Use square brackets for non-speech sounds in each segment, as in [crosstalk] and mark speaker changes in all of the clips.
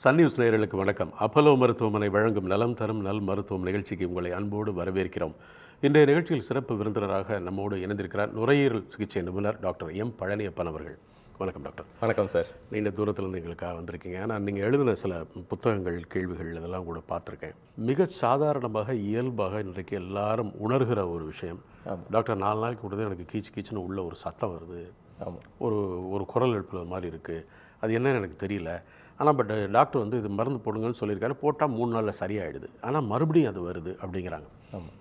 Speaker 1: Sun news நேயர்களுக்கு வணக்கம். Apollo மருத்துவமனை வழங்கும் நலம் தரும் நல் மருத்துவம் நிகழ்ச்சிக்கு உங்களை அன்போடு வரவேற்கிறோம். இன்றைய நிகழ்ச்சியில் சிறப்பு விருந்தினராக நம்மோடு இணைந்திருக்கிறார் நுரையீரல் சிகிச்சை நிபுணர் டாக்டர் எம் பழனியப்பன் அவர்கள். வணக்கம் டாக்டர்.
Speaker 2: வணக்கம் சார்.
Speaker 1: நீண்ட தூரத்திலிருந்து எங்களுக்காக வந்திருக்கீங்க. ஆனால் நீங்கள் எழுதின சில புத்தகங்கள் கேள்விகள் இதெல்லாம் கூட பார்த்துருக்கேன். மிக சாதாரணமாக இயல்பாக இன்றைக்கு எல்லாரும் உணர்கிற ஒரு விஷயம். டாக்டர் நாலு நாளைக்கு கூட எனக்கு கீச்சு கீச்சுன்னு உள்ள ஒரு சத்தம் வருது. ஒரு ஒரு குரல் எழுப்புறது மாதிரி இருக்குது அது என்னன்னு எனக்கு தெரியல. ஆனால் பட் டாக்டர் வந்து இது மருந்து போடுங்கன்னு சொல்லியிருக்காரு. போட்டால் மூணு நாளில் சரியாயிடுது. ஆனால் மறுபடியும் அது வருது அப்படிங்கிறாங்க.
Speaker 2: ஆமாம்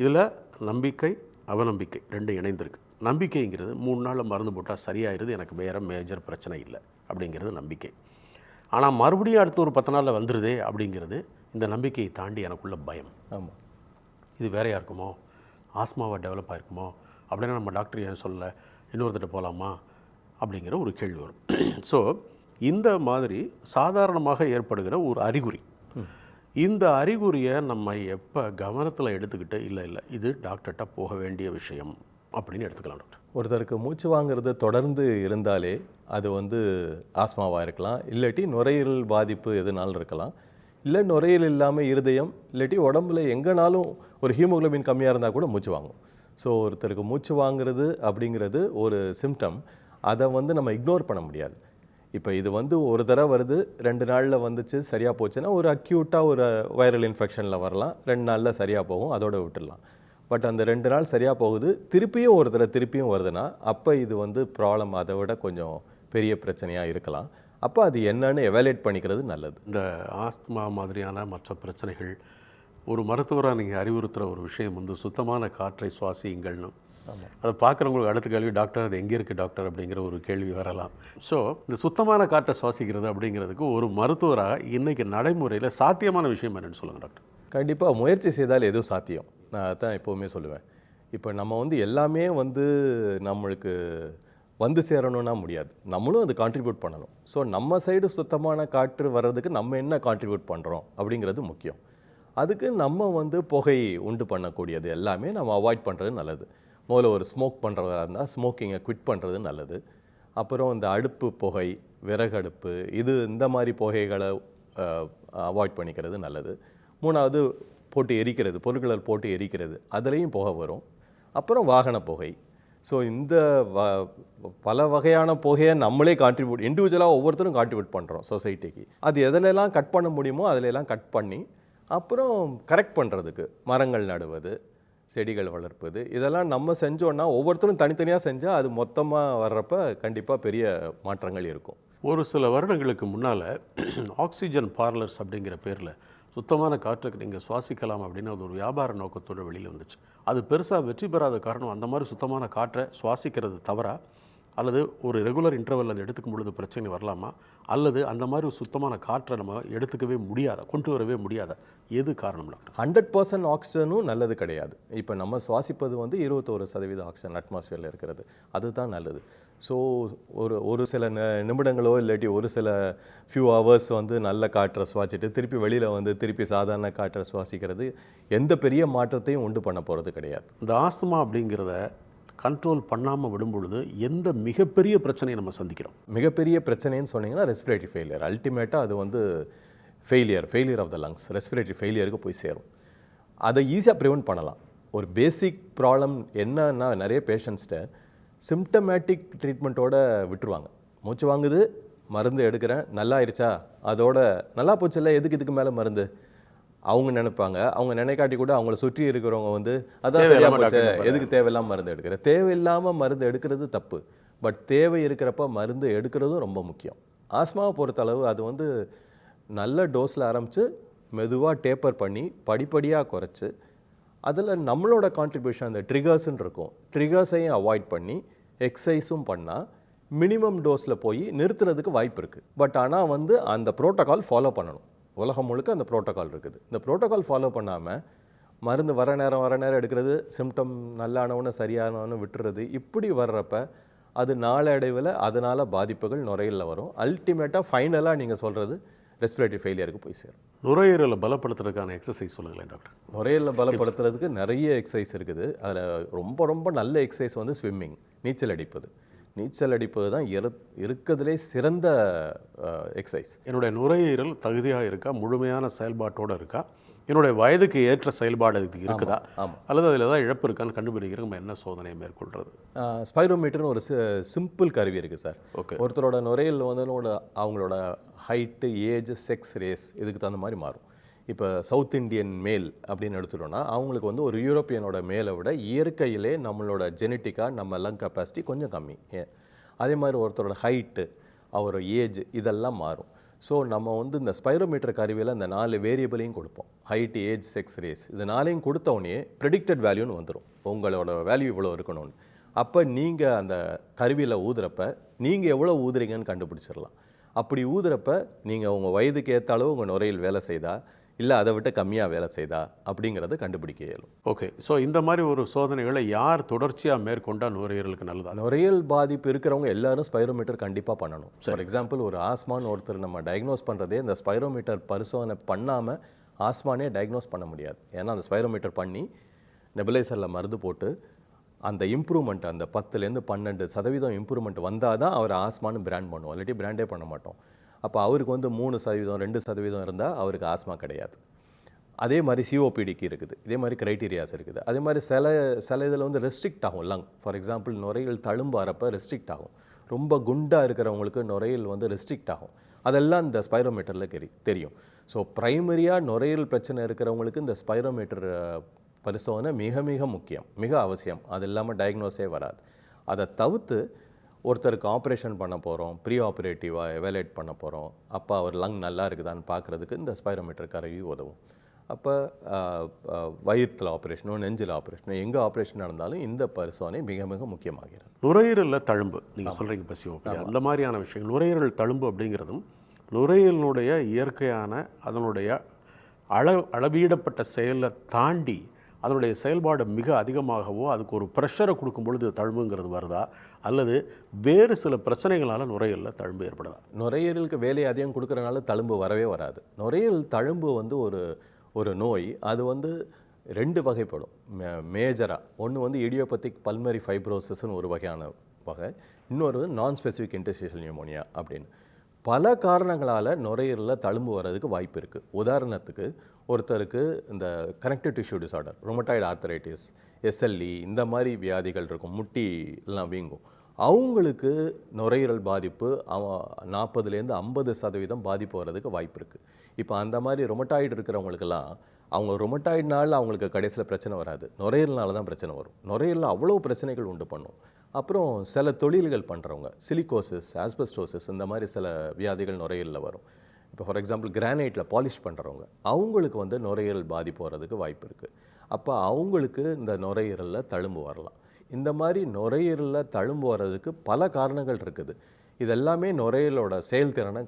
Speaker 1: இதில் நம்பிக்கை அவநம்பிக்கை ரெண்டும் இணைந்திருக்கு. நம்பிக்கைங்கிறது மூணு நாளில் மருந்து போட்டால் சரியாயிருது. எனக்கு வேறு மேஜர் பிரச்சனை இல்லை அப்படிங்கிறது நம்பிக்கை. ஆனால் மறுபடியும் அடுத்து ஒரு பத்து நாளில் வந்துடுதே அப்படிங்கிறது இந்த நம்பிக்கையை தாண்டி எனக்குள்ள பயம்.
Speaker 2: ஆமாம்
Speaker 1: இது வேறையாக இருக்குமோ ஆஸ்மாவாக டெவலப் ஆயிருக்குமோ? அப்படின்னா நம்ம டாக்டர் ஏன் சொல்லலை? இன்னொருத்திட்ட போகலாமா அப்படிங்கிற ஒரு கேள்வி வரும். [clears throat] ஸோ இந்த மாதிரி சாதாரணமாக ஏற்படுகிற ஒரு அறிகுறி. இந்த அறிகுறியை நம்ம எப்போ கவனத்தில் எடுத்துக்கிட்டு இல்லை இல்லை இது டாக்டர்கிட்ட போக வேண்டிய விஷயம் அப்படின்னு எடுத்துக்கலாம் டாக்டர்.
Speaker 2: ஒருத்தருக்கு மூச்சு வாங்குறது தொடர்ந்து இருந்தாலே அது வந்து ஆஸ்மாவாக இருக்கலாம். இல்லாட்டி நுரையீரல் பாதிப்பு எதுனாலும் இருக்கலாம். இல்லை நுரையீரல் இல்லாமல் இருதயம் இல்லாட்டி உடம்புல எங்கேனாலும் ஒரு ஹீமோகுளோபின் கம்மியாக இருந்தால் கூட மூச்சு வாங்கும். ஸோ ஒருத்தருக்கு மூச்சு வாங்குறது அப்படிங்கிறது ஒரு சிம்டம் அதை வந்து நம்ம இக்னோர் பண்ண முடியாது. இப்போ இது வந்து ஒரு தடவை வருது ரெண்டு நாளில் வந்துச்சு சரியாக போச்சுன்னா ஒரு அக்யூட்டாக ஒரு வைரல் இன்ஃபெக்ஷனில் வரலாம். ரெண்டு நாளில் சரியாக போகும் அதோட விட்டுடலாம். பட் அந்த ரெண்டு நாள் சரியாக போகுது திருப்பியும் ஒரு தடவை திருப்பியும் வருதுன்னா அப்போ இது வந்து ப்ராப்ளம் அதை விட கொஞ்சம் பெரிய பிரச்சனையாக இருக்கலாம். அப்போ அது என்னன்னு எவாலுவேட் பண்ணிக்கிறது நல்லது.
Speaker 1: இந்த ஆஸ்துமா மாதிரியான மற்ற பிரச்சனைகள் ஒரு மருத்துவராக நீங்கள் அறிவுறுத்துகிற ஒரு விஷயம் வந்து சுத்தமான காற்றை சுவாசியுங்கள்னு. அதை பார்க்குறவங்களுக்கு அடுத்த கேள்வி டாக்டர் அது எங்கே இருக்குது டாக்டர்? அப்படிங்கிற ஒரு கேள்வி வரலாம். ஸோ இந்த சுத்தமான காற்றை சுவாசிக்கிறது அப்படிங்கிறதுக்கு ஒரு மருத்துவராக இன்றைக்கி நடைமுறையில் சாத்தியமான விஷயம் என்னன்னு சொல்லுங்கள் டாக்டர்.
Speaker 2: கண்டிப்பாக முயற்சி செய்தால் எதுவும் சாத்தியம். நான் அதான் எப்போவுமே சொல்லுவேன். இப்போ நம்ம வந்து எல்லாமே வந்து நம்மளுக்கு வந்து சேரணும்னா முடியாது. நம்மளும் அது கான்ட்ரிபியூட் பண்ணணும். ஸோ நம்ம சைடு சுத்தமான காற்று வர்றதுக்கு நம்ம என்ன கான்ட்ரிபியூட் பண்ணுறோம் அப்படிங்கிறது முக்கியம். அதுக்கு நம்ம வந்து புகை உண்டு பண்ணக்கூடியது எல்லாமே நம்ம அவாய்ட் பண்ணுறது நல்லது. முதல்ல ஒரு ஸ்மோக் பண்ணுறதா இருந்தால் ஸ்மோக்கிங்கை குவிட் பண்ணுறது நல்லது. அப்புறம் இந்த அடுப்பு புகை விறகடுப்பு இது இந்த மாதிரி புகைகளை அவாய்ட் பண்ணிக்கிறது நல்லது. மூணாவது போட்டு எரிக்கிறது பொருட்களை போட்டு எரிக்கிறது அதுலேயும் புகை வரும். அப்புறம் வாகன புகை. ஸோ இந்த வ பல வகையான புகையை நம்மளே கான்ட்ரிபியூட் இண்டிவிஜுவலாக ஒவ்வொருத்தரும் கான்ட்ரிபியூட் பண்ணுறோம் சொசைட்டிக்கு அது எதிலெல்லாம் கட் பண்ண முடியுமோ அதிலெல்லாம் கட் பண்ணி அப்புறம் கரெக்ட் பண்ணுறதுக்கு மரங்கள் நடுவது செடிகள் வளர்ப்பது இதெல்லாம் நம்ம செஞ்சோன்னா ஒவ்வொருத்தரும் தனித்தனியாக செஞ்சால் அது மொத்தமாக வர்றப்ப கண்டிப்பாக பெரிய மாற்றங்கள் இருக்கும்.
Speaker 1: ஒரு சில வருடங்களுக்கு முன்னால் ஆக்சிஜன் பார்லர்ஸ் அப்படிங்கிற பேரில் சுத்தமான காற்றுக்கு நீங்கள் சுவாசிக்கலாம் அப்படின்னு அது ஒரு வியாபார நோக்கத்தோடு வெளியில் வந்துச்சு. அது பெருசாக வெற்றி பெறாத காரணம் அந்த மாதிரி சுத்தமான காற்றை சுவாசிக்கிறது தவறா? அல்லது ஒரு ரெகுலர் இன்டர்வல் அதை எடுத்துக்கும் பொழுது பிரச்சனை வரலாமா? அல்லது அந்த மாதிரி ஒரு சுத்தமான காற்றை நம்ம எடுத்துக்கவே முடியாதா? கொண்டு வரவே முடியாதா? எது காரணம் டாக்டர்
Speaker 2: ஹண்ட்ரட் பர்சன்ட் ஆக்சிஜனும் நல்லது கிடையாது. இப்போ நம்ம சுவாசிப்பது வந்து இருபத்தோரு சதவீத ஆக்சிஜன் அட்மாஸ்ஃபியரில் இருக்கிறது. அதுதான் நல்லது. ஸோ ஒரு ஒரு சில நி- நிமிடங்களோ இல்லாட்டி ஒரு சில ஃபியூ ஹவர்ஸ் வந்து நல்ல காற்றை சுவாசிட்டு திருப்பி வெளியில் வந்து திருப்பி சாதாரண காற்றை சுவாசிக்கிறது எந்த பெரிய மாற்றத்தையும் உண்டு பண்ண போகிறது கிடையாது.
Speaker 1: இந்த ஆஸ்துமா அப்படிங்கிறத கண்ட்ரோல் பண்ணாமல் விடும்பொழுது எந்த மிகப்பெரிய பிரச்சனையை நம்ம சந்திக்கிறோம்?
Speaker 2: மிகப்பெரிய பிரச்சனைன்னு சொன்னீங்கன்னா ரெஸ்பிரேட்டரி ஃபெயிலியர் அல்டிமேட்டாக அது வந்து failure failure of the lungs respiratory ஃபெயிலியருக்கு போய் சேரும். அதை ஈஸியாக ப்ரிவெண்ட் பண்ணலாம். ஒரு பேசிக் ப்ராப்ளம் என்னன்னா நிறைய பேஷண்ட்ஸ்கிட்ட சிம்டமேட்டிக் ட்ரீட்மெண்ட்டோட விட்டுருவாங்க. மூச்சு வாங்குது மருந்து எடுக்கிறேன் நல்லா ஆயிடுச்சா அதோட நல்லா போச்சுல்ல எதுக்கு இதுக்கு மேலே மருந்து? அவங்க நினைப்பாங்க. அவங்க நினைக்காட்டி கூட அவங்கள சுற்றி இருக்கிறவங்க வந்து அதான் சரியா போச்சு எதுக்கு தேவையில்லாம மருந்து எடுக்கிற? தேவையில்லாமல் மருந்து எடுக்கிறது தப்பு. பட் தேவை இருக்கிறப்ப மருந்து எடுக்கிறதும் ரொம்ப முக்கியம். ஆஸ்மாவை பொறுத்தளவு அது வந்து நல்ல டோஸில் ஆரம்பித்து மெதுவாக டேப்பர் பண்ணி படிப்படியாக குறைச்சு அதில் நம்மளோட கான்ட்ரிபியூஷன் அந்த ட்ரிகர்ஸ்ன்னு இருக்கும். ட்ரிகர்ஸையும் அவாய்ட் பண்ணி எக்ஸசைஸும் பண்ணால் மினிமம் டோஸில் போய் நிறுத்துறதுக்கு வாய்ப்பு இருக்குது பட் ஆனால் வந்து அந்த ப்ரோட்டோகால் ஃபாலோ பண்ணணும். உலகம் முழுக்க அந்த ப்ரோட்டோகால் இருக்குது. இந்த ப்ரோட்டோகால் ஃபாலோ பண்ணாமல் மருந்து வர நேரம் வர நேரம் எடுக்கிறது சிம்டம் நல்லானவொன்னு சரியானவொன்னு விட்டுறது இப்படி வர்றப்ப அது நாளடைவில் அதனால் பாதிப்புகள் நுரையீரலில் வரும். அல்டிமேட்டாக ஃபைனலாக நீங்கள் சொல்கிறது ரெஸ்பிரேட்டரி ஃபெயிலியருக்கு போய் சேரும்.
Speaker 1: நுரையீரலை பலப்படுத்துறதுக்கான எக்ஸசைஸ் சொல்லுங்களேன் டாக்டர்
Speaker 2: நுரையீரலை பலப்படுத்துறதுக்கு நிறைய எக்ஸசைஸ் இருக்குது. அதில் ரொம்ப ரொம்ப நல்ல எக்ஸசைஸ் வந்து ஸ்விம்மிங் நீச்சல் அடிப்பது. நீச்சல் அடிப்பது தான் இரு இருக்கிறதுலே சிறந்த எக்ஸசைஸ்
Speaker 1: என்னுடைய நுரையீரல் தகுதியாக இருக்கா? முழுமையான செயல்பாட்டோடு இருக்கா? என்னுடைய வயதுக்கு ஏற்ற செயல்பாடு அதுக்கு இருக்குதா? அல்லது அதில் ஏதாவது இழப்பு இருக்கான்னு கண்டுபிடிக்கிறதுக்கு நம்ம என்ன சோதனையை மேற்கொள்கிறது
Speaker 2: ஸ்பைரோமீட்டர்னு ஒரு சிம்பிள் கருவி இருக்குது சார்.
Speaker 1: ஓகே.
Speaker 2: ஒருத்தரோட நுரையீரல் வந்து அவங்களோட ஹைட்டு ஏஜ் செக்ஸ் ரேஸ் இதுக்கு தகுந்த மாதிரி மாறும். இப்போ சவுத் இந்தியன் மேல் அப்படின்னு எடுத்துட்டோம்னா அவங்களுக்கு வந்து ஒரு யூரோப்பியனோட மேலை விட இயற்கையிலே நம்மளோட ஜெனட்டிக்காக நம்ம லங் கெப்பாசிட்டி கொஞ்சம் கம்மி. ஏன் அதே மாதிரி ஒருத்தரோட ஹைட்டு அவரோட ஏஜ் இதெல்லாம் மாறும். ஸோ நம்ம வந்து இந்த ஸ்பைரோமீட்டர் கருவியில் இந்த நாலு வேரியபிளையும் கொடுப்போம். ஹைட் ஏஜ் செக்ஸ் ரேஸ் இது நாளையும் கொடுத்த ப்ரிடிக்டட் ப்ரெடிக்டட் வேல்யூன்னு வந்துடும் உங்களோட வேல்யூ இவ்வளோ இருக்கணும்னு. அப்போ நீங்கள் அந்த கருவியில் ஊதுறப்ப நீங்கள் எவ்வளோ ஊதுறீங்கன்னு கண்டுபிடிச்சிடலாம். அப்படி ஊதுறப்ப நீங்கள் உங்கள் வயதுக்கு ஏற்ற அளவு உங்கள் நுரையில் வேலை செய்தால் இல்லை அதை விட்டு கம்மியாக வேலை செய்தா? அப்படிங்கிறத கண்டுபிடிக்க இயலும்.
Speaker 1: ஓகே. ஸோ இந்த மாதிரி ஒரு சோதனைகளை யார் தொடர்ச்சியாக மேற்கொண்டா நுரையீரலுக்கு நல்லதா?
Speaker 2: நுரையீரல் பாதிப்பு இருக்கிறவங்க எல்லாரும் ஸ்பைரோமீட்டர் கண்டிப்பாக பண்ணணும். ஃபார் எக்ஸாம்பிள் ஒரு ஆஸ்மான்னு ஒருத்தர் நம்ம டயக்னோஸ் பண்ணுறதே இந்த ஸ்பைரோமீட்டர் பரிசோதனை பண்ணாமல் ஆஸ்மானே டயக்னோஸ் பண்ண முடியாது. ஏன்னா அந்த ஸ்பைரோமீட்டர் பண்ணி நெபுலைசரில் மருந்து போட்டு அந்த இம்ப்ரூவ்மெண்ட் அந்த பத்துலேருந்து பன்னெண்டு சதவீதம் இம்ப்ரூவ்மெண்ட் வந்தால் தான் அவர் ஆஸ்மான்னு பிராண்ட் பண்ணுவோம். இல்லாட்டி பிராண்டே பண்ண மாட்டோம். அப்போ அவருக்கு வந்து மூணு சதவீதம் ரெண்டு சதவீதம் இருந்தால் அவருக்கு ஆஸ்மா கிடையாது. அதே மாதிரி சிஓபிடிக்கு இருக்குது. இதே மாதிரி க்ரைட்டீரியாஸ் இருக்குது. அதே மாதிரி சில சில இதில் வந்து ரெஸ்ட்ரிக்ட் ஆகும் லங் ஃபார் எக்ஸாம்பிள் நுரையீரல் தழும்பு வரப்போ ரெஸ்ட்ரிக்ட் ஆகும். ரொம்ப குண்டாக இருக்கிறவங்களுக்கு நுரையீரல் வந்து ரெஸ்ட்ரிக்ட் ஆகும். அதெல்லாம் இந்த ஸ்பைரோமீட்டரில் தெரி தெரியும். ஸோ ப்ரைமரியாக நுரையீரல் பிரச்சனை இருக்கிறவங்களுக்கு இந்த ஸ்பைரோமீட்டர் பரிசோதனை மிக மிக முக்கியம். மிக அவசியம். அது இல்லாமல் டயக்னோஸே வராது. அதை தவிர்த்து ஒருத்தருக்கு ஆப்ரேஷன் பண்ண போகிறோம் ப்ரீ ஆப்ரேட்டிவாக எவாலுவேட் பண்ண போகிறோம் அப்போ அவர் லங் நல்லா இருக்குதான்னு பார்க்குறதுக்கு இந்த ஸ்பைரோமீட்டர் கருவி உதவும். அப்போ வயிற்றில் ஆப்ரேஷனோ நெஞ்சில் ஆப்ரேஷனோ எங்கே ஆப்ரேஷன் நடந்தாலும் இந்த பரிசோதனை மிக மிக முக்கியமாகிறது.
Speaker 1: நுரையீரலில் தழும்பு நீங்கள் சொல்கிறீங்க பசி ஓகே. அந்த மாதிரியான விஷயங்கள் நுரையீரல் தழும்பு அப்படிங்கிறதும் நுரையீரலினுடைய இயற்கையான அதனுடைய அள அளவீடப்பட்ட செயலை தாண்டி அதனுடைய செயல்பாடு மிக அதிகமாகவோ அதுக்கு ஒரு ப்ரெஷரை கொடுக்கும் பொழுது தழும்புங்கிறது வருதா? அல்லது வேறு சில பிரச்சனைகளால் நுரையீரலில் தழும்பு ஏற்படுதா?
Speaker 2: நுரையீரலுக்கு வேலை அதிகம் கொடுக்குறனால தழும்பு வரவே வராது. நுரையீரல் தழும்பு வந்து ஒரு ஒரு நோய் அது வந்து ரெண்டு வகைப்படும். மே மேஜராக ஒன்று வந்து இடியோபத்திக் பல்மரி ஃபைப்ரோசிஸ்னு ஒரு வகையான வகை. இன்னொரு நான் ஸ்பெசிஃபிக் இன்டர்ஸ்டேஷல் நியூமோனியா அப்படின்னு. பல காரணங்களால் நுரையீரலில் தழும்பு வர்றதுக்கு வாய்ப்பு இருக்குது உதாரணத்துக்கு ஒருத்தருக்கு இந்த connective tissue disorder rheumatoid arthritis SLE இந்த மாதிரி வியாதிகள் இருக்கும் முட்டி எல்லாம் வீங்கும். அவங்களுக்கு நுரையீரல் பாதிப்பு அவ நாற்பதுலேருந்து ஐம்பது சதவீதம் பாதிப்பு வர்றதுக்கு வாய்ப்பு இருக்குது இப்போ அந்த மாதிரி ரொமட்டாய்டு இருக்கிறவங்களுக்கெல்லாம் அவங்க ரொமட்டாய்டுனால அவங்களுக்கு கடைசியில் பிரச்சனை வராது. நுரையீரல்னால தான் பிரச்சனை வரும். நுரையீரலில் அவ்வளோ பிரச்சனைகள் உண்டு பண்ணும். அப்புறம் சில தொழில்கள் பண்ணுறவங்க சிலிகோசிஸ் ஆஸ்பெஸ்டோசிஸ் இந்த மாதிரி சில வியாதிகள் நுரையீரலில் வரும். இப்போ ஃபார் எக்ஸாம்பிள் கிரானைட்டில் பாலிஷ் பண்ணுறவங்க அவங்களுக்கு வந்து நுரையீரல் பாதிப்பு வர்றதுக்கு வாய்ப்பு இருக்குது அப்போ அவங்களுக்கு இந்த நுரையீரலில் தழும்பு வரலாம். இந்த மாதிரி நுரையீரலில் தழும்பு வர்றதுக்கு பல காரணங்கள் இருக்குது. இதெல்லாமே நுரையீரலோட செயல்திறனை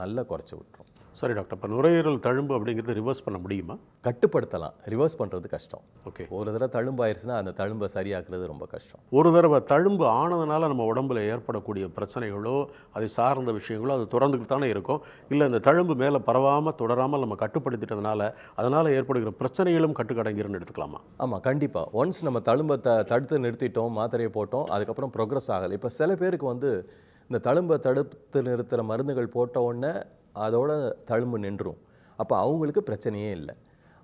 Speaker 2: நல்லா குறைச்சி விட்டுரும்.
Speaker 1: சரி டாக்டர் இப்போ நுரையீரல் தழும்பு அப்படிங்கிறது ரிவர்ஸ் பண்ண முடியுமா?
Speaker 2: கட்டுப்படுத்தலாம். ரிவர்ஸ் பண்ணுறது கஷ்டம்.
Speaker 1: ஓகே
Speaker 2: ஒரு தடவை தழும்பு ஆயிடுச்சுன்னா அந்த தழும்பை சரியாக்குறது ரொம்ப கஷ்டம்.
Speaker 1: ஒரு தடவை தழும்பு ஆனதுனால நம்ம உடம்புல ஏற்படக்கூடிய பிரச்சனைகளோ அதை சார்ந்த விஷயங்களோ அது தொடர்ந்துக்கிட்டு தானே இருக்கும். இல்லை இந்த தழும்பு மேலே பரவாமல் தொடராமல் நம்ம கட்டுப்படுத்திட்டதுனால அதனால் ஏற்படுகிற பிரச்சனைகளும் கட்டுக்கடங்கிறன்னு எடுத்துக்கலாமா?
Speaker 2: ஆமாம் கண்டிப்பாக ஒன்ஸ் நம்ம தழும்பை த தடுத்து நிறுத்திட்டோம் மாத்திரையை போட்டோம் அதுக்கப்புறம் ப்ரோக்ரஸ் ஆகலை. இப்போ சில பேருக்கு வந்து இந்த தழும்பை தடுத்து நிறுத்துகிற மருந்துகள் போட்ட உடனே அதோட தழும்பு நின்றும். அப்போ அவங்களுக்கு பிரச்சனையே இல்லை.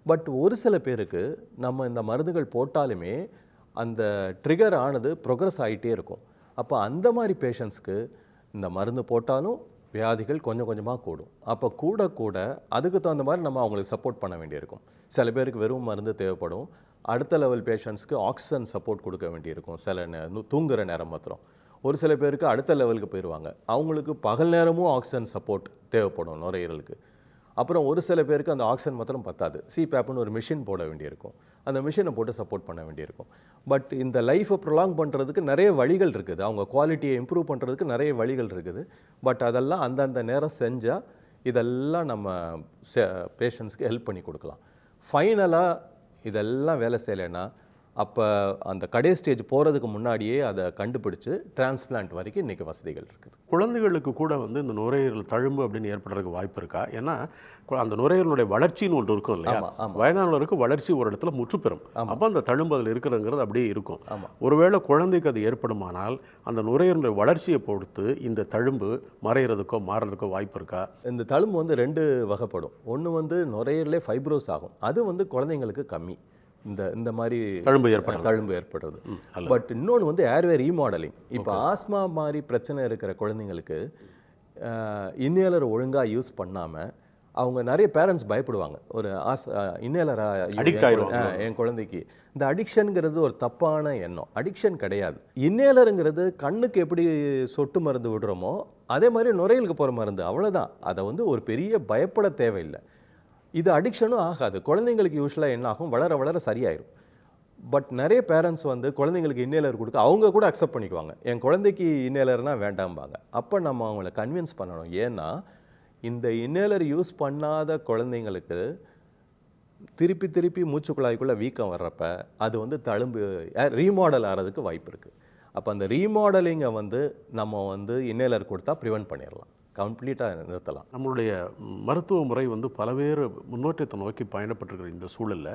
Speaker 2: பட் ஒரு சில பேருக்கு நம்ம இந்த மருந்துகள் போட்டாலுமே அந்த ட்ரிகர் ஆனது ப்ரோக்ரஸ் ஆகிட்டே இருக்கும். அப்போ அந்த மாதிரி பேஷண்ட்ஸ்க்கு இந்த மருந்து போட்டாலும் வியாதிகள் கொஞ்சம் கொஞ்சமாக கூடும். அப்போ கூட கூட அதுக்கு தகுந்த மாதிரி நம்ம அவங்களுக்கு சப்போர்ட் பண்ண வேண்டியிருக்கும். சில பேருக்கு வெறும் மருந்து தேவைப்படும். அடுத்த லெவல் பேஷண்ட்ஸ்க்கு ஆக்சிஜன் சப்போர்ட் கொடுக்க வேண்டியிருக்கும். சில நே தூங்குகிற நேரம் மாத்திரம். ஒரு சில பேருக்கு அடுத்த லெவலுக்கு போயிடுவாங்க அவங்களுக்கு பகல் நேரமும் ஆக்சிஜன் சப்போர்ட் தேவைப்படும் நுரையீரலுக்கு. அப்புறம் ஒரு சில பேருக்கு அந்த ஆக்சிஜன் மாத்திரம் பத்தாது. சிபேப்னு ஒரு மிஷின் போட வேண்டியிருக்கும். அந்த மிஷினை போட்டு சப்போர்ட் பண்ண வேண்டியிருக்கும். பட் இந்த லைஃப்பை ப்ரொலாங் பண்ணுறதுக்கு நிறைய வழிகள் இருக்குது. அவங்க குவாலிட்டியை இம்ப்ரூவ் பண்ணுறதுக்கு நிறைய வழிகள் இருக்குது. பட் அதெல்லாம் அந்தந்த நேரம் செஞ்சால் இதெல்லாம் நம்ம பேஷண்ட்ஸ்க்கு ஹெல்ப் பண்ணி கொடுக்கலாம். ஃபைனலாக இதெல்லாம் வேலை செய்யலைன்னா அப்போ அந்த கடை ஸ்டேஜ் போகிறதுக்கு முன்னாடியே அதை கண்டுபிடிச்சு டிரான்ஸ்பிளான்ட் வரைக்கும் இன்றைக்கி வசதிகள் இருக்குது.
Speaker 1: குழந்தைகளுக்கு கூட வந்து இந்த நுரையீரல் தழும்பு அப்படின்னு ஏற்படுறதுக்கு வாய்ப்பு இருக்கா? ஏன்னா அந்த நுரையீரலுடைய வளர்ச்சின்னு ஒன்று இருக்கும் இல்லையா. வயதானவருக்கு வளர்ச்சி ஒரு இடத்துல முற்றுப்பெறும் அப்போ அந்த தழும்பு அதில் இருக்கிறதுங்கிறது அப்படியே இருக்கும். ஒருவேளை குழந்தைக்கு அது ஏற்படுமானால் அந்த நுரையீரலுடைய வளர்ச்சியை பொறுத்து இந்த தழும்பு மறையிறதுக்கோ மாறுறதுக்கோ வாய்ப்பு இருக்கா?
Speaker 2: இந்த தழும்பு வந்து ரெண்டு வகைப்படும். ஒன்று வந்து நுரையீரலே ஃபைப்ரோஸ் ஆகும். அது வந்து குழந்தைங்களுக்கு கம்மி. இந்த இந்த மாதிரி
Speaker 1: தழும்பு ஏற்படுறது.
Speaker 2: தழும்பு ஏற்படுறது. பட் இன்னொன்று வந்து ஏர்வே ரீமாடலிங் இப்போ ஆஸ்மா மாதிரி பிரச்சனை இருக்கிற குழந்தைங்களுக்கு இன்னேலர் ஒழுங்காக யூஸ் பண்ணாமல் அவங்க நிறைய பேரண்ட்ஸ் பயப்படுவாங்க. ஒரு ஆஸ் இன்னேலர்
Speaker 1: Addict ஆயிடுவாங்க.
Speaker 2: என் குழந்தைக்கு. இந்த அடிக்ஷனுங்கிறது ஒரு தப்பான எண்ணம். அடிக்ஷன் கிடையாது. இன்னேலருங்கிறது கண்ணுக்கு எப்படி சொட்டு மருந்து விடுறோமோ அதே மாதிரி நுரையீரலுக்கு போகிற மருந்து அவ்வளவுதான். அதை வந்து ஒரு பெரிய பயப்பட தேவையில்லை. இது அடிக்ஷனும் ஆகாது. குழந்தைங்களுக்கு யூஸ்வலாக என்ன ஆகும் வளர வளர சரியாயிடும் பட் நிறைய பேரண்ட்ஸ் வந்து குழந்தைங்களுக்கு இன்னேலர் கொடுக்க அவங்க கூட அக்செப்ட் பண்ணிக்குவாங்க. என் குழந்தைக்கு இன்னேலர்னால் வேண்டாம்பாங்க. அப்போ நம்ம அவங்கள கன்வின்ஸ் பண்ணணும். ஏன்னா இந்த இன்னேலர் யூஸ் பண்ணாத குழந்தைங்களுக்கு திருப்பி திருப்பி மூச்சு குழாய்க்குள்ளே வீக்கம் வர்றப்ப அது வந்து தழும்பு ரீமாடல் ஆகிறதுக்கு வாய்ப்பு இருக்குது அப்போ அந்த ரீமாடலிங்கை வந்து நம்ம வந்து இன்னேலர் கொடுத்தா ப்ரிவென்ட் பண்ணிடலாம் கம்ப்ளீட்டாக நிறுத்தலாம்.
Speaker 1: நம்மளுடைய மருத்துவ முறை வந்து பல்வேறு முன்னேற்றத்தை நோக்கி பயணப்பட்டிருக்கிற இந்த சூழல்ல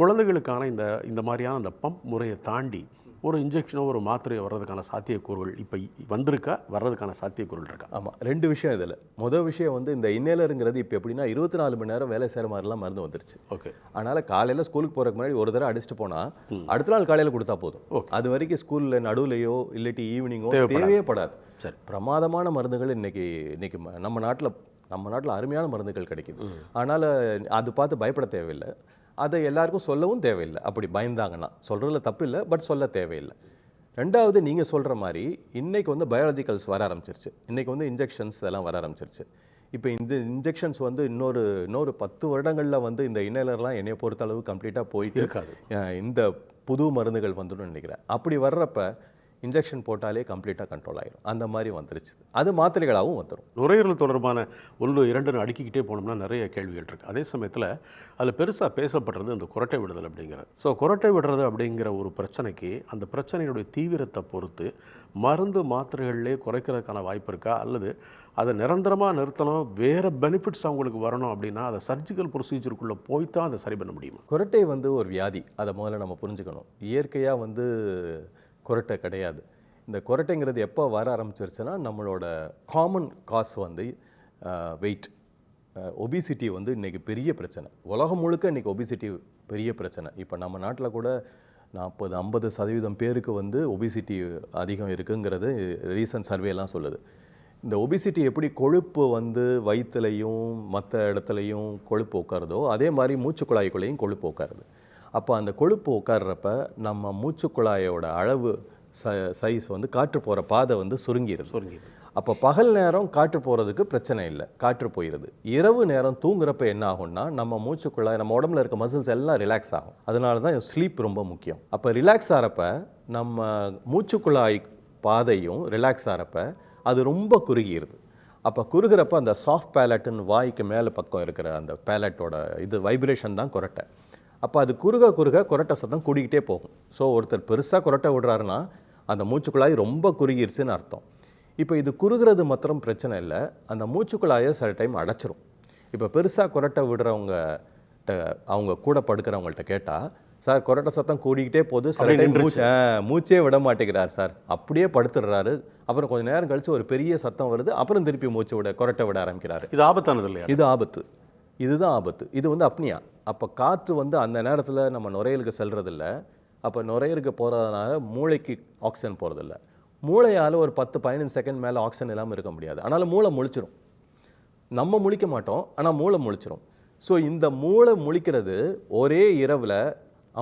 Speaker 1: குழந்தைகளுக்கான இந்த இந்த மாதிரியான அந்த பம்ப் முறையை தாண்டி ஒரு இன்ஜெக்ஷனோ ஒரு மாத்திரையோ வர்றதுக்கான சாத்தியக்கூறுகள் இப்போ வந்திருக்கா? வர்றதுக்கான சாத்தியக்கூறுகள் இருக்கா?
Speaker 2: ஆமாம் ரெண்டு விஷயம் இதில். முதல் விஷயம் வந்து இந்த இன்னேலருங்கிறது இப்போ எப்படின்னா இருபத்தி நாலு மணி நேரம் வேலை செய்கிற மாதிரிலாம் மருந்து வந்துருச்சு.
Speaker 1: ஓகே.
Speaker 2: அதனால் காலையில் ஸ்கூலுக்கு போகிறதுக்கு முன்னாடி ஒரு தடவை அடிச்சுட்டு போனால் அடுத்த நாள் காலையில் கொடுத்தா போதும். அது வரைக்கும் ஸ்கூலில் நடுவுலையோ இல்லாட்டி ஈவினிங்கோ
Speaker 1: தேவைப்படாது.
Speaker 2: தேவையே படாது.
Speaker 1: சரி.
Speaker 2: பிரமாதமான மருந்துகள் இன்னைக்கு இன்னைக்கு நம்ம நாட்டில் நம்ம நாட்டில் அருமையான மருந்துகள் கிடைக்குது. அதனால் அது பார்த்து பயப்பட தேவையில்லை. அதை எல்லாருக்கும் சொல்லவும் தேவையில்லை. அப்படி பயந்தாங்கன்னா சொல்கிறதுல தப்பு இல்லை பட் சொல்ல தேவையில்லை. ரெண்டாவது நீங்கள் சொல்கிற மாதிரி இன்னைக்கு வந்து பயாலஜிக்கல்ஸ் வர ஆரம்பிச்சிருச்சு. இன்னைக்கு வந்து இன்ஜெக்ஷன்ஸ் எல்லாம் வர ஆரம்பிச்சிருச்சு. இப்போ இந்த இன்ஜெக்ஷன்ஸ் வந்து இன்னொரு இன்னொரு பத்து வருடங்களில் வந்து இந்த இன்னலர்லாம் என்னைய பொறுத்தளவு கம்ப்ளீட்டாக போயிட்டு
Speaker 1: இருக்காது.
Speaker 2: இந்த புது மருந்துகள் வந்துடும் நினைக்கிறேன். அப்படி வர்றப்ப இன்ஜெக்ஷன் போட்டாலே கம்ப்ளீட்டாக கண்ட்ரோல் ஆயிரும். அந்த மாதிரி வந்துருச்சு. அது மாத்திரைகளாகவும் வந்துடும்
Speaker 1: நுரையீரல் தொடர்பான ஒன்று இரண்டுன்னு அடுக்கிக்கிட்டே போனோம்னா நிறைய கேள்விகள் இருக்குது அதே சமயத்தில் அதில் பெருசாக பேசப்படுறது அந்த குரட்டை விடுதல் அப்படிங்கிறது ஸோ குரட்டை விடுறது அப்படிங்கிற ஒரு பிரச்சனைக்கு அந்த பிரச்சனையுடைய தீவிரத்தை பொறுத்து மருந்து மாத்திரைகளிலே குறைக்கிறதுக்கான வாய்ப்பு இருக்கா? அல்லது அதை நிரந்தரமாக நிறுத்தணும் வேறு பெனிஃபிட்ஸ் அவங்களுக்கு வரணும் அப்படின்னா அதை சர்ஜிக்கல் ப்ரொசீஜருக்குள்ளே போய் தான் அதை சரி பண்ண முடியுமா?
Speaker 2: குரட்டை வந்து ஒரு வியாதி. அதை முதல்ல நம்ம புரிஞ்சுக்கணும். இயற்கையாக வந்து குரட்டை கிடையாது. இந்த குரட்டைங்கிறது எப்போ வர ஆரம்பிச்சிருச்சுன்னா நம்மளோட காமன் காஸ் வந்து வெயிட் ஒபிசிட்டி வந்து இன்றைக்கி பெரிய பிரச்சனை. உலகம் முழுக்க இன்றைக்கி ஒபிசிட்டி பெரிய பிரச்சனை. இப்போ நம்ம நாட்டில் கூட நாற்பது ஐம்பது சதவீதம் பேருக்கு வந்து ஒபிசிட்டி அதிகம் இருக்குங்கிறது ரீசன்ட் சர்வேலாம் சொல்லுது. இந்த ஒபிசிட்டி எப்படி கொழுப்பு வந்து வயிற்றுலையும் மற்ற இடத்துலையும் கொழுப்பு உட்காருதோ அதே மாதிரி மூச்சுக்குழாய்க்குள்ளேயும் கொழுப்பு உட்காருது. அப்போ அந்த கொழுப்பு உட்கார்றப்ப நம்ம மூச்சுக்குழாயோட அளவு ச சைஸ் வந்து காற்று போகிற பாதை வந்து சுருங்கிடுது
Speaker 1: சுருங்கி
Speaker 2: அப்போ பகல் நேரம் காற்று போகிறதுக்கு பிரச்சனை இல்லை காற்று போயிடுது இரவு நேரம் தூங்குறப்ப என்ன ஆகும்னா நம்ம மூச்சுக்குழாய் நம்ம உடம்புல இருக்க மசில்ஸ் எல்லாம் ரிலாக்ஸ் ஆகும். அதனால தான் ஸ்லீப் ரொம்ப முக்கியம். அப்போ ரிலாக்ஸ் ஆகிறப்ப நம்ம மூச்சுக்குழாய் பாதையும் ரிலாக்ஸ் ஆகிறப்ப அது ரொம்ப குறுகிடுது அப்போ குறுகிறப்ப அந்த சாஃப்ட் பேலட்டுன்னு வாய்க்கு மேலே பக்கம் இருக்கிற அந்த பேலட்டோட இது வைப்ரேஷன் தான் குரட்டை. அப்போ அது குறுக குறுக குரட்டை சத்தம் கூடிக்கிட்டே போகும். ஸோ ஒருத்தர் பெருசாக குரட்டை விடுறாருன்னா அந்த மூச்சுக்குழாய் ரொம்ப குறுகிருச்சுன்னு அர்த்தம். இப்போ இது குறுகிறது மாத்திரம் பிரச்சனை இல்லை. அந்த மூச்சுக்குழாயை சில டைம் அடைச்சிரும். இப்போ பெருசாக குரட்டை விடுறவங்க அவங்க கூட படுக்கிறவங்கள்ட்ட கேட்டால் சார் குரட்டை சத்தம் கூடிக்கிட்டே போகுது. சில டைம். மூச்சு மூச்சே விட மாட்டேங்கிறார் சார். அப்படியே படுத்துடுறாரு. அப்புறம் கொஞ்ச நேரம் கழிச்சு ஒரு பெரிய சத்தம் வருது. அப்புறம் திருப்பி மூச்சு விட குரட்டை விட ஆரம்பிக்கிறாரு.
Speaker 1: இது ஆபத்தானது இல்லையா?
Speaker 2: இது ஆபத்து. இதுதான் ஆபத்து. இது வந்து அப்னியா. அப்போ காற்று வந்து அந்த நேரத்தில் நம்ம நுரையலுக்கு செல்கிறதில்ல அப்போ நுரையலுக்கு போகிறதுனால மூளைக்கு ஆக்சிஜன் போகிறதில்ல மூளையால் ஒரு பத்து பதினஞ்சு செகண்ட் மேலே ஆக்சிஜன் இல்லாமல் இருக்க முடியாது. ஆனாலும் மூளை முழிச்சிரும். நம்ம முழிக்க மாட்டோம் ஆனால் மூளை முழிச்சிரும். ஸோ இந்த மூளை முழிக்கிறது ஒரே இரவில்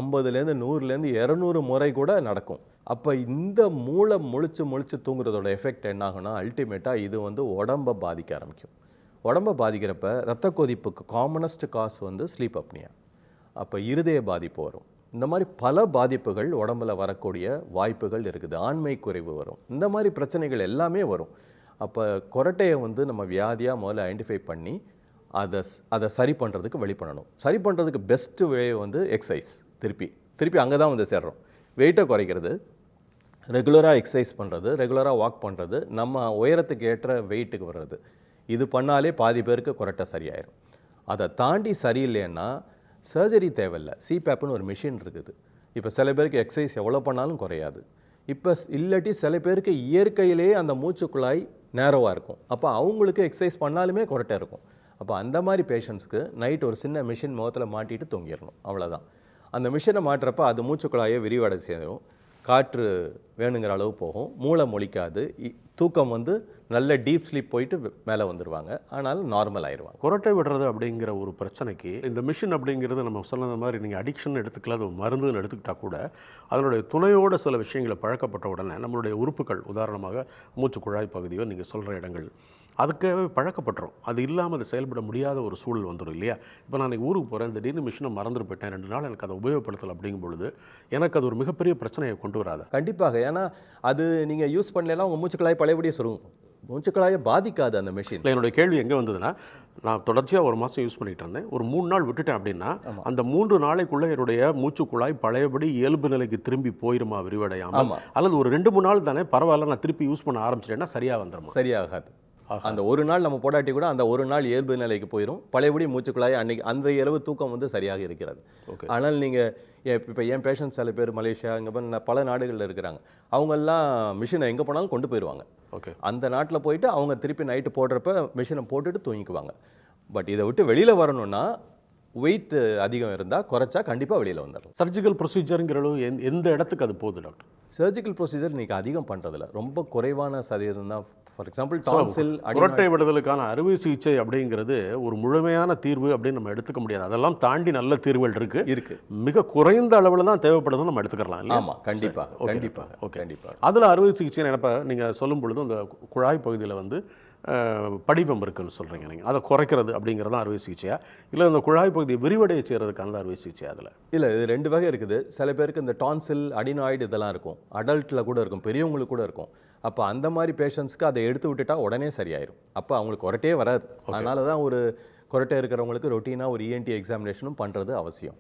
Speaker 2: ஐம்பதுலேருந்து நூறுலேருந்து இரநூறு முறை கூட நடக்கும். அப்போ இந்த மூளை முழிச்சு முழிச்சு தூங்குறதோட எஃபெக்ட் என்னாகும்னா அல்டிமேட்டாக இது வந்து உடம்பை பாதிக்க ஆரம்பிக்கும். உடம்பை பாதிக்கிறப்ப ரத்த கொதிப்புக்கு காமனஸ்ட் காசு வந்து ஸ்லீப் அப்னியா அப்போ இருதய பாதிப்பு வரும். இந்த மாதிரி பல பாதிப்புகள் உடம்புல வரக்கூடிய வாய்ப்புகள் இருக்குது. ஆண்மை குறைவு வரும். இந்த மாதிரி பிரச்சனைகள் எல்லாமே வரும். அப்போ கொரட்டையை வந்து நம்ம வியாதியாக முதல்ல ஐடென்டிஃபை பண்ணி அதை அதை சரி பண்ணுறதுக்கு வழி பண்ணணும். சரி பண்ணுறதுக்கு பெஸ்ட்டு வே வந்து எக்ஸசைஸ் திருப்பி. திருப்பி அங்கே தான் வந்து சேர்றோம். வெயிட்டை குறைக்கிறது. ரெகுலராக எக்ஸசைஸ் பண்ணுறது ரெகுலராக வாக் பண்ணுறது நம்ம உயரத்துக்கு ஏற்ற வெயிட்டுக்கு வர்றது. இது பண்ணாலே பாதி பேருக்கு கொரட்டை சரியாயிரும். அதை தாண்டி சரியில்லைன்னா சர்ஜரி தேவையில்லை. சிபேப்னு ஒரு மிஷின் இருக்குது. இப்போ சில பேருக்கு எக்ஸசைஸ் எவ்வளோ பண்ணாலும் குறையாது. இப்போ இல்லாட்டி சில பேருக்கு இயற்கையிலேயே அந்த மூச்சுக்குழாய் நேரோவாக இருக்கும். அப்போ அவங்களுக்கு எக்ஸசைஸ் பண்ணாலுமே கொரட்டை இருக்கும். அப்போ அந்த மாதிரி பேஷண்ட்ஸுக்கு நைட் ஒரு சின்ன மிஷின் முகத்தில் மாட்டிட்டு தொங்கிடணும். அவ்வளோதான் அந்த மிஷினை மாட்டுறப்ப அது மூச்சுக்குழாயை விரிவடை சேரும் காற்று வேணுங்கிற அளவு போகும். மூளை மொழிக்காது. இ- தூக்கம் வந்து நல்ல டீப் ஸ்லீப் போயிட்டு மேலே வந்துடுவாங்க ஆனாலும் நார்மல் ஆயிடுவாங்க
Speaker 1: குரட்டை விடுறது அப்படிங்கிற ஒரு பிரச்சனைக்கு இந்த மிஷின் அப்படிங்கிறது நம்ம சொன்னது மாதிரி நீங்கள் அடிக்ஷன் எடுத்துக்கல அது மருந்துன்னு எடுத்துக்கிட்டா கூட அதனுடைய துணையோட சில விஷயங்களை பழக்கப்பட்ட உடனே நம்மளுடைய உறுப்புகள் உதாரணமாக மூச்சு குழாய் பகுதியோ நீங்கள் சொல்கிற இடங்கள் அதுக்காகவே பழக்கப்பட்டுரும். அது இல்லாமல் அது செயல்பட முடியாத ஒரு சூழல் வந்துடும் இல்லையா? இப்போ நான் ஊருக்கு போகிறேன் திடீர்னு மிஷினை மறந்துட்டு போயிட்டேன் ரெண்டு நாள் எனக்கு அதை உபயோகப்படுத்தலை அப்படிங்கும் பொழுது எனக்கு அது ஒரு மிகப்பெரிய பிரச்சனையை கொண்டு வராது.
Speaker 2: கண்டிப்பாக. ஏன்னா அது நீங்கள் யூஸ் பண்ணலைன்னா உங்கள் மூச்சுக்குழாய் பழையபடியே சுருங்கும். மூச்சுக்குழாயை பாதிக்காது அந்த மிஷின்
Speaker 1: இல்லை என்னுடைய கேள்வி எங்கே வந்ததுன்னா நான் தொடர்ச்சியாக ஒரு மாதம் யூஸ் பண்ணிட்டு இருந்தேன். ஒரு மூணு நாள் விட்டுட்டேன் அப்படின்னா அந்த மூன்று நாளைக்குள்ளே என்னுடைய மூச்சுக்குழாய் பழையபடி இயல்பு நிலைக்கு திரும்பி போயிருமா விரிவடையாமல். அல்லது ஒரு ரெண்டு மூணு நாள் தானே பரவாயில்ல நான் திருப்பி யூஸ் பண்ண ஆரம்பிச்சிட்டேன்னா சரியாக வந்துருமா?
Speaker 2: சரியாகாது. அந்த ஒரு நாள் நம்ம போடாட்டி கூட அந்த ஒரு நாள் இயல்பு நிலைக்கு போயிடும் பழையபடி மூச்சுக்குழாய் அன்னைக்கு அந்த இரவு தூக்கம் வந்து சரியாக இருக்கிறது.
Speaker 1: ஓகே.
Speaker 2: ஆனால் நீங்கள் இப்போ என் பேஷண்ட்ஸ் சில பேர் மலேசியா இங்கே பல நாடுகளில் இருக்கிறாங்க. அவங்கெல்லாம் மிஷினை எங்கே போனாலும் கொண்டு போயிடுவாங்க
Speaker 1: ஓகே.
Speaker 2: அந்த நாட்டில் போயிட்டு அவங்க திருப்பி நைட்டு போடுறப்ப மிஷினை போட்டுட்டு தூங்கிக்குவாங்க. பட் இதை விட்டு வெளியில் வரணும்னா வெயிட் அதிகம் இருந்தால் குறைச்சா கண்டிப்பாக வெளியில் வந்துடலாம்.
Speaker 1: சர்ஜிக்கல் ப்ரொசீஜருங்கிற அளவு எந்த- எந்த இடத்துக்கு அது போகுது டாக்டர்
Speaker 2: சர்ஜிக்கல் ப்ரொசீஜர் இன்னைக்கு அதிகம் பண்ணுறதில்ல ரொம்ப குறைவான சதவீதம் தான் ஃபார் எக்ஸாம்பிள் டான்சில்
Speaker 1: குரட்டை விடுதலுக்கான அறுவை சிகிச்சை அப்படிங்கிறது ஒரு முழுமையான தீர்வு அப்படின்னு நம்ம எடுத்துக்க முடியாது. அதெல்லாம் தாண்டி நல்ல தீர்வுகள் இருக்கு.
Speaker 2: இருக்கு.
Speaker 1: மிக குறைந்த அளவில் தான் தேவைப்படுதுன்னு நம்ம எடுத்துக்கலாம்
Speaker 2: ஆமாம் கண்டிப்பாக கண்டிப்பாக
Speaker 1: okay.
Speaker 2: கண்டிப்பாக.
Speaker 1: அதில் அறுவை சிகிச்சை நினைப்ப நீங்கள் சொல்லும் பொழுது அந்த குழாய் பகுதியில் வந்து படிவம் இருக்குன்னு சொல்கிறீங்க நீங்கள் அதை குறைக்கிறது அப்படிங்கிறது தான் அறுவை சிகிச்சையா? இல்லை அந்த குழாய் பகுதியை விரிவடைய செய்கிறதுக்கான அறுவை சிகிச்சை அதில்?
Speaker 2: இல்லை இது ரெண்டு வகை இருக்குது. சில பேருக்கு இந்த டான்சில் அடினாய்டு இதெல்லாம் இருக்கும். அடல்ட்டில் கூட இருக்கும் பெரியவங்களுக்கு கூட இருக்கும். அப்போ அந்த மாதிரி பேஷண்ட்ஸ்க்கு அதை எடுத்து விட்டுட்டா உடனே சரியாயிரும். அப்போ அவங்களுக்கு கொரட்டே வராது. அதனால தான் ஒரு கொரட்டை இருக்கிறவங்களுக்கு ரொட்டீனாக ஒரு இஎன்டி எக்ஸாமினேஷனும் பண்ணுறது அவசியம்.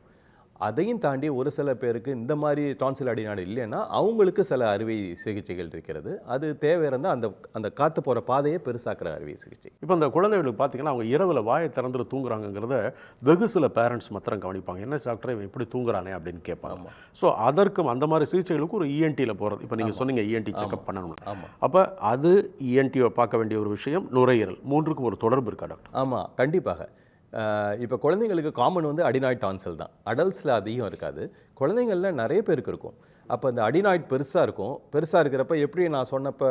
Speaker 2: அதையும் தாண்டி ஒரு சில பேருக்கு இந்த மாதிரி டான்சில் அடிநாடு இல்லைன்னா அவங்களுக்கு சில அறுவை சிகிச்சைகள் இருக்கிறது. அது தேவை இருந்தால் அந்த அந்த காற்று போகிற பாதையை பெருசாக்குற அறுவை சிகிச்சை.
Speaker 1: இப்போ இந்த குழந்தைகளுக்கு பார்த்தீங்கன்னா அவங்க இரவில் வாயை திறந்துட்டு தூங்குறாங்கங்கிறத வெகு சில பேரண்ட்ஸ் மாத்திரம் கவனிப்பாங்க. என்ன டாக்டர் இவன் இப்படி தூங்குறானே? அப்படின்னு கேட்பாங்க. ஸோ அதற்கும் அந்த மாதிரி சிகிச்சைகளுக்கு ஒரு இஎன்டியில் போகிறது இப்போ நீங்கள் சொன்னீங்க இஎன்டி செக்அப் பண்ணணும் அப்போ அது இஎன்டியை பார்க்க வேண்டிய ஒரு விஷயம் நுரையீரல். மூன்றுக்கும் ஒரு தொடர்பு இருக்கா டாக்டர்
Speaker 2: ஆமாம் கண்டிப்பாக. இப்போ குழந்தைங்களுக்கு காமன் வந்து அடினாய்ட் டான்சல் தான். அடல்ட்ஸில் அதிகம் இருக்காது. குழந்தைங்கள்ல நிறைய பேருக்கு இருக்கும். அப்போ இந்த அடினாய்ட் பெருசாக இருக்கும். பெருசாக இருக்கிறப்ப எப்படி நான் சொன்னப்ப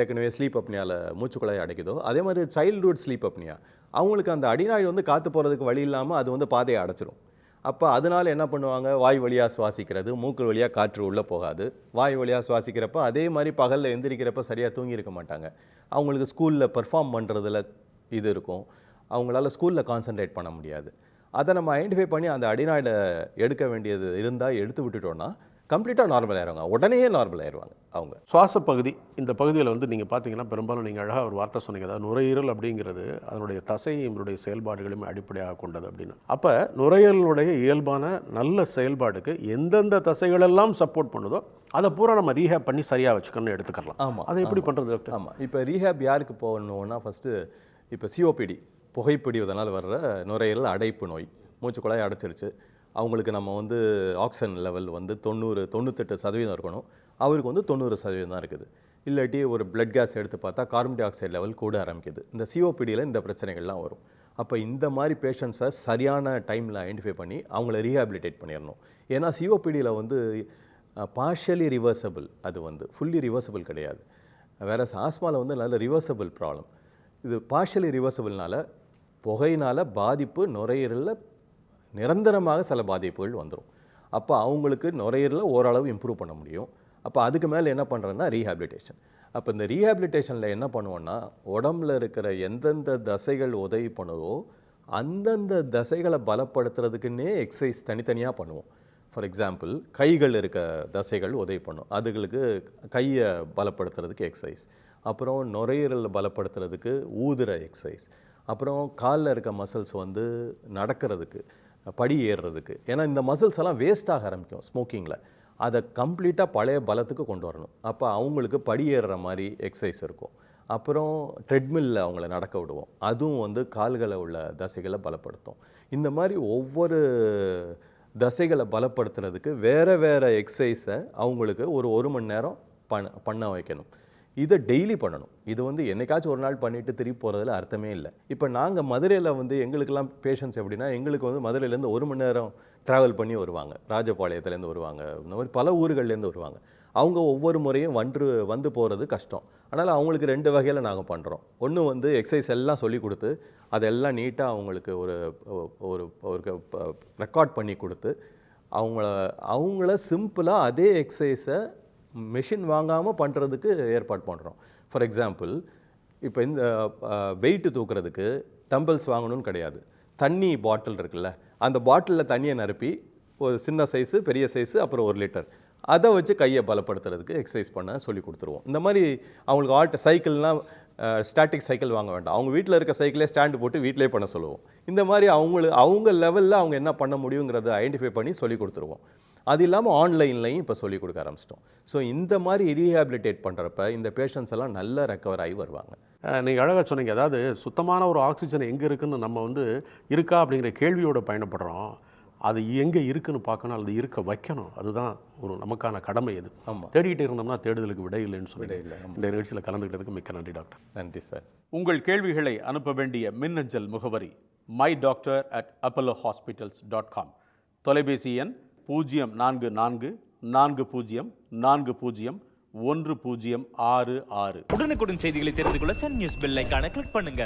Speaker 2: ஏற்கனவே ஸ்லீப் அப்னியாவில் மூச்சுக்குழாய் அடைக்குதோ அதே மாதிரி சைல்ட்ஹுட் ஸ்லீப் அப்னியா அவங்களுக்கு அந்த அடினாய்டு வந்து காற்று போகிறதுக்கு வழி இல்லாமல் அது வந்து பாதையை அடைச்சிரும். அப்போ அதனால என்ன பண்ணுவாங்க? வாய் வழியாக சுவாசிக்கிறது மூக்கு வழியாக காற்று உள்ளே போகாது. வாய் வழியாக சுவாசிக்கிறப்ப அதே மாதிரி பகலில் எந்திரிக்கிறப்ப சரியாக தூங்கியிருக்க மாட்டாங்க. அவங்களுக்கு ஸ்கூலில் பெர்ஃபார்ம் பண்ணுறதுல இது இருக்கும். அவங்களால ஸ்கூலில் கான்சென்ட்ரேட் பண்ண முடியாது. அதை நம்ம ஐடென்டிஃபை பண்ணி அந்த அடிநாய்டை எடுக்க வேண்டியது இருந்தால் எடுத்து விட்டுட்டோம்னா கம்ப்ளீட்டாக நார்மல் ஆயிடுவாங்க உடனே நார்மல் ஆயிடுவாங்க அவங்க.
Speaker 1: சுவாச பகுதி இந்த பகுதியில் வந்து நீங்கள் பார்த்தீங்கன்னா பெரும்பாலும் நீங்கள் அழகாக ஒரு வார்த்தை சொன்னீங்க. அதாவது நுரையீரல் அப்படிங்கிறது அதனுடைய தசையினுடைய செயல்பாடுகளையும் அடிப்படையாக கொண்டது அப்படின்னு. அப்போ நுரையீரலுடைய இயல்பான நல்ல செயல்பாடுக்கு எந்தெந்த தசைகளெல்லாம் சப்போர்ட் பண்ணுதோ அதை பூரா நம்ம ரீஹேப் பண்ணி சரியாக வச்சுக்கணும்னு எடுத்துக்கலாம்
Speaker 2: ஆமாம்
Speaker 1: அதை எப்படி பண்ணுறது டாக்டர்
Speaker 2: ஆமாம் இப்போ ரீஹேப் யாருக்கு போகணுன்னா ஃபஸ்ட்டு இப்போ சிஓபிடி புகைப்பிடிவதனால் வர்ற நுரையீரல் அடைப்பு நோய் மூச்சுக்குழாய் அடைச்சிருச்சு. அவங்களுக்கு நம்ம வந்து ஆக்சிஜன் லெவல் வந்து தொண்ணூறு தொண்ணூத்தெட்டு சதவீதம் இருக்கணும். அவருக்கு வந்து தொண்ணூறு சதவீதம் தான் இருக்குது. இல்லாட்டி ஒரு பிளட் கேஸ் எடுத்து பார்த்தா கார்பன் டை ஆக்சைடு லெவல் கூட ஆரம்பிக்குது. இந்த சிஓபிடியில் இந்த பிரச்சனைகள்லாம் வரும். அப்போ இந்த மாதிரி பேஷண்ட்ஸை சரியான டைமில் ஐடென்டிஃபை பண்ணி அவங்கள ரீஹாபிலிட்டேட் பண்ணிடணும். ஏன்னா சிஓபிடியில் வந்து பார்ஷியலி ரிவர்சபிள் அது வந்து ஃபுல்லி ரிவர்சபிள் கிடையாது. வேற ஆஸ்மாவில் வந்து நல்ல ரிவர்சபிள் ப்ராப்ளம் இது பார்ஷியலி ரிவர்சபிள்னால புகையினால் பாதிப்பு நுரையீரலில் நிரந்தரமாக சில பாதிப்புகள் வந்துடும் அப்போ அவங்களுக்கு நுரையீரலில் ஓரளவு இம்ப்ரூவ் பண்ண முடியும். அப்போ அதுக்கு மேலே என்ன பண்ணுறேன்னா ரீஹாபிலிட்டேஷன் அப்போ இந்த ரீஹாபிலிட்டேஷனில் என்ன பண்ணுவோன்னா உடம்புல இருக்கிற எந்தெந்த தசைகள் உதவி பண்ணுதோ அந்தந்த தசைகளை பலப்படுத்துறதுக்குன்னே எக்ஸசைஸ் தனித்தனியாக பண்ணுவோம். ஃபார் எக்ஸாம்பிள் கைகள் இருக்க தசைகள் உதவி பண்ணும். அதுகளுக்கு கையை பலப்படுத்துறதுக்கு எக்ஸசைஸ் அப்புறம் நுரையீரல் பலப்படுத்துறதுக்கு ஊதுற எக்ஸசைஸ் அப்புறம் காலில் இருக்க மசில்ஸ் வந்து நடக்கிறதுக்கு படி ஏறுறதுக்கு. ஏன்னா இந்த மசில்ஸ் எல்லாம் வேஸ்ட் ஆக ஆரம்பிக்கும் ஸ்மோக்கிங்கில் அதை கம்ப்ளீட்டாக பழைய பலத்துக்கு கொண்டு வரணும். அப்போ அவங்களுக்கு படி ஏறுற மாதிரி எக்ஸசைஸ் இருக்கும். அப்புறம் ட்ரெட்மில்ல அவங்கள நடக்க விடுவோம். அதுவும் வந்து கால்களை உள்ள தசைகளை பலப்படுத்தும். இந்த மாதிரி ஒவ்வொரு தசைகளை பலப்படுத்துறதுக்கு வேறு வேறு எக்ஸசைஸை அவங்களுக்கு ஒரு ஒரு மணி நேரம் பண்ண பண்ண வைக்கணும். இதை டெய்லி பண்ணணும். இது வந்து என்னைக்காச்சும் ஒரு நாள் பண்ணிட்டு திருப்பி போகிறதுல அர்த்தமே இல்லை. இப்போ நாங்கள் மதுரையில் வந்து எங்களுக்கெல்லாம் பேஷண்ட்ஸ் எப்படின்னா எங்களுக்கு வந்து மதுரையிலேருந்து ஒரு மணி நேரம் ட்ராவல் பண்ணி வருவாங்க. ராஜபாளையத்துலேருந்து வருவாங்க. இந்த மாதிரி பல ஊர்கள்லேருந்து வருவாங்க. அவங்க ஒவ்வொரு முறையும் வந்து வந்து போகிறது கஷ்டம். அதனால் அவங்களுக்கு ரெண்டு வகையில் நாங்கள் பண்ணுறோம் ஒன்று வந்து எக்ஸசைஸ் எல்லாம் சொல்லி கொடுத்து அதெல்லாம் நீட்டாக அவங்களுக்கு ஒரு ஒரு ஒரு ரெக்கார்ட் பண்ணி கொடுத்து அவங்கள அவங்கள சிம்பிளாக அதே எக்ஸசைஸை மெஷின் வாங்காமல் பண்ணுறதுக்கு ஏற்பாடு பண்ணுறோம் ஃபார் எக்ஸாம்பிள் இப்போ இந்த வெயிட்டு தூக்குறதுக்கு டம்பிள்ஸ் வாங்கணும்னு கிடையாது. தண்ணி பாட்டில் இருக்குல்ல அந்த பாட்டிலில் தண்ணியை நிரப்பி ஒரு சின்ன சைஸு பெரிய சைஸு அப்புறம் ஒரு லிட்டர் அதை வச்சு கையை பலப்படுத்துறதுக்கு எக்ஸசைஸ் பண்ண சொல்லி கொடுத்துருவோம். இந்த மாதிரி அவங்களுக்கு ஆல்ட் சைக்கிள்னால் ஸ்டாட்டிக் சைக்கிள் வாங்க வேண்டாம். அவங்க வீட்டில் இருக்க சைக்கிளே ஸ்டாண்டு போட்டு வீட்டிலே பண்ண சொல்லுவோம். இந்த மாதிரி அவங்களுக்கு அவங்க லெவலில் அவங்க என்ன பண்ண முடியுங்கிறத ஐடென்டிஃபை பண்ணி சொல்லி கொடுத்துருவோம். அது இல்லாமல் ஆன்லைன்லையும் இப்போ சொல்லிக் கொடுக்க ஆரம்பிச்சிட்டோம். ஸோ இந்த மாதிரி ரீஹாபிலிட்டேட் பண்ணுறப்ப இந்த பேஷண்ட்ஸ் எல்லாம் நல்ல ரெக்கவர் ஆகி வருவாங்க.
Speaker 1: நீங்கள் அழகாக சொன்னீங்க. அதாவது சுத்தமான ஒரு ஆக்சிஜன் எங்கே இருக்குன்னு நம்ம வந்து இருக்கா அப்படிங்கிற கேள்வியோட பயணப்படுறோம். அது எங்கே இருக்குன்னு பார்க்கணும் அல்லது இருக்க வைக்கணும். அதுதான் ஒரு நமக்கான கடமை இது.
Speaker 2: ஆமாம்
Speaker 1: தேடிக்கிட்டே இருந்தோம்னா தேடுதலுக்கு விடை இல்லைன்னு சொல்லி இந்த நிகழ்ச்சியில் கலந்துக்கிட்டதுக்கு மிக்க நன்றி டாக்டர்.
Speaker 2: நன்றி சார்.
Speaker 1: உங்கள் கேள்விகளை அனுப்ப வேண்டிய மின்னஞ்சல் முகவரி my doctor at Apollo hospitals dot com தொலைபேசி எண் பூஜ்ஜியம் நான்கு நான்கு நான்கு பூஜ்ஜியம் நான்கு பூஜ்ஜியம் ஒன்று பூஜ்ஜியம் ஆறு ஆறு.
Speaker 3: உடனுக்குடன் செய்திகளை தெரிந்து கொள்ள சன் நியூஸ் பெல் ஐக்கான கிளிக் பண்ணுங்க.